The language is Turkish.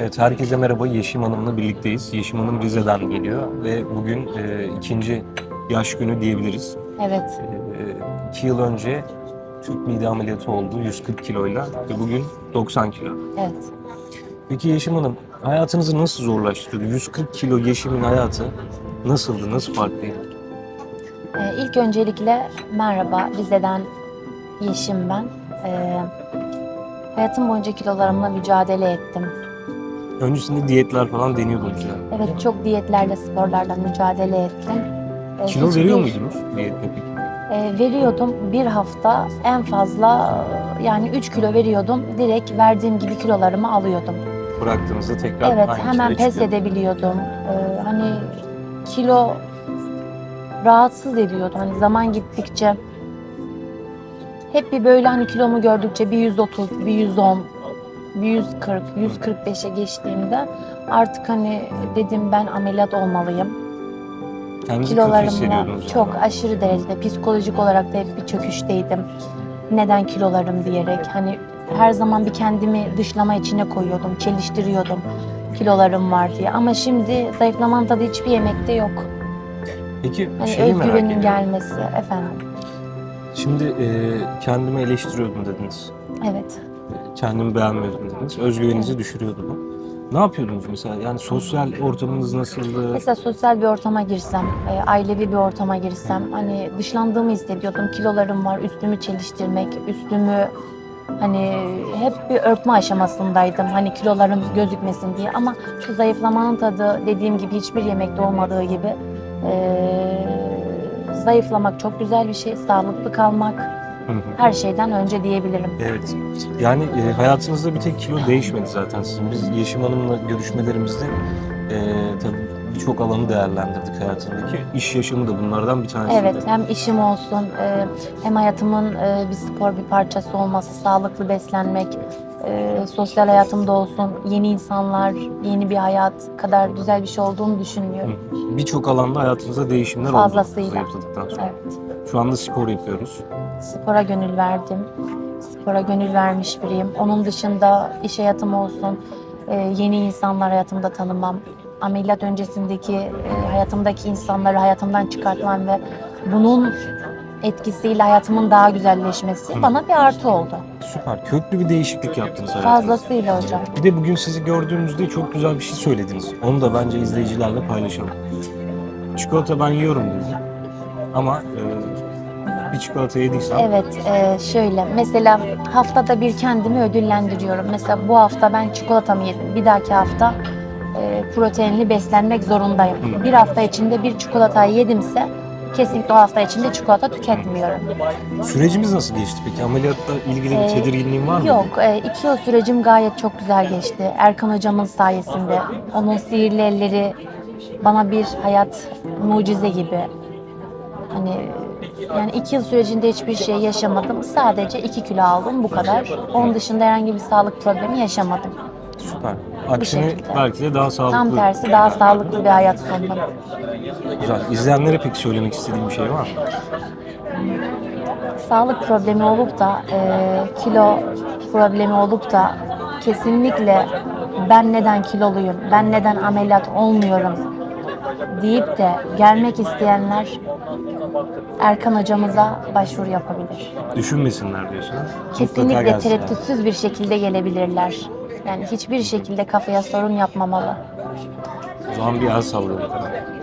Evet, herkese merhaba. Yeşim Hanım'la birlikteyiz. Yeşim Hanım Rize'den geliyor ve bugün e, ikinci yaş günü diyebiliriz. Evet, E, iki yıl önce Türk mide ameliyatı oldu 140 kiloyla ve bugün 90 kilo. evet. Peki Yeşim Hanım, hayatınızı nasıl zorlaştırdı? 140 kilo Yeşim'in hayatı nasıldı, nasıl farklıydı? Ee, ilk öncelikle merhaba, Rize'den Yeşim ben. Ee, hayatım boyunca kilolarımla mücadele ettim. Öncesinde diyetler falan deniyordunuz yani. Evet, çok diyetlerle, sporlarla mücadele ettim. Ee, Kilo hiçbir- veriyor muydunuz diyetle peki? Ee, veriyordum bir hafta en fazla e, yani 3 kilo veriyordum. Direkt verdiğim gibi kilolarımı alıyordum. Bıraktığınızda tekrar Evet, aynı hemen pes çıkıyor. edebiliyordum. Ee, hani kilo rahatsız ediyordu. Hani zaman gittikçe hep bir böyle hani kilomu gördükçe bir 130, bir 110, bir 140, 145'e geçtiğimde artık hani dedim ben ameliyat olmalıyım. Kendinizi kötü Kilolarımla hissediyordunuz çok yani. aşırı derecede psikolojik olarak da hep bir çöküşteydim. Neden kilolarım diyerek hani her zaman bir kendimi dışlama içine koyuyordum, çeliştiriyordum kilolarım var diye. Ama şimdi zayıflamanın tadı hiçbir yemekte yok. Peki Hani şeyi merak özgüvenin ediyorum. gelmesi efendim. Şimdi e, kendimi eleştiriyordum dediniz. Evet. Kendimi beğenmiyordum dediniz. Özgüveninizi düşürüyordu bu. Ne yapıyordunuz mesela? Yani sosyal ortamınız nasıldı? Mesela sosyal bir ortama girsem, e, ailevi bir ortama girsem hani dışlandığımı hissediyordum. Kilolarım var, üstümü çeliştirmek, üstümü hani hep bir örtme aşamasındaydım. Hani kilolarım gözükmesin diye ama şu zayıflamanın tadı dediğim gibi hiçbir yemekte olmadığı gibi e, zayıflamak çok güzel bir şey. Sağlıklı kalmak. Her şeyden önce diyebilirim. evet. Yani e, hayatınızda bir tek kilo değişmedi zaten sizin. Biz Yeşim Hanım'la görüşmelerimizde e, tabii birçok alanı değerlendirdik hayatındaki. İş yaşamı da bunlardan bir tanesi. Evet, hem işim olsun, e, hem hayatımın e, bir spor bir parçası olması, sağlıklı beslenmek, e, sosyal hayatımda olsun, yeni insanlar, yeni bir hayat kadar güzel bir şey olduğunu düşünmüyorum. Birçok alanda hayatınızda değişimler Fazlasıyla. oldu zayıfladıktan sonra. Evet, Şu anda spor yapıyoruz. spora gönül verdim. Spora gönül vermiş biriyim. Onun dışında iş hayatım olsun, e, yeni insanlar hayatımda tanımam, ameliyat öncesindeki e, hayatımdaki insanları hayatımdan çıkartmam ve bunun etkisiyle hayatımın daha güzelleşmesi Hı. bana bir artı oldu. Süper. Köklü bir değişiklik yaptınız hayatınızda. Fazlasıyla hocam. Bir de bugün sizi gördüğümüzde çok güzel bir şey söylediniz. Onu da bence izleyicilerle paylaşalım. Çikolata ben yiyorum dedi. Ama e, bir çikolata yediysen Evet, e, şöyle mesela haftada bir kendimi ödüllendiriyorum. Mesela bu hafta ben çikolatamı yedim. Bir dahaki hafta e, proteinli beslenmek zorundayım. Hı. Bir hafta içinde bir çikolatayı yedimse kesinlikle o hafta içinde çikolata tüketmiyorum. sürecimiz nasıl geçti peki? Ameliyatla ilgili bir Ee, tedirginliğin var mı? Yok, e, iki yıl sürecim gayet çok güzel geçti. Erkan hocamın sayesinde. Onun sihirli elleri bana bir hayat mucize gibi. Hani yani iki yıl sürecinde hiçbir şey yaşamadım. Sadece iki kilo aldım bu kadar. Onun dışında herhangi bir sağlık problemi yaşamadım. Süper. Aksine şekilde. belki de daha sağlıklı. Tam tersi daha sağlıklı bir hayat sundum. Güzel. İzleyenlere peki söylemek istediğim bir şey var mı? Sağlık problemi olup da e, kilo problemi olup da kesinlikle ben neden kiloluyum, ben neden ameliyat olmuyorum deyip de gelmek isteyenler Erkan hocamıza başvuru yapabilir. Düşünmesinler diyorsun. ha? Mutlaka Kesinlikle gelsinler. tereddütsüz bir şekilde gelebilirler. Yani hiçbir şekilde kafaya sorun yapmamalı. O zaman bir el sallayalım.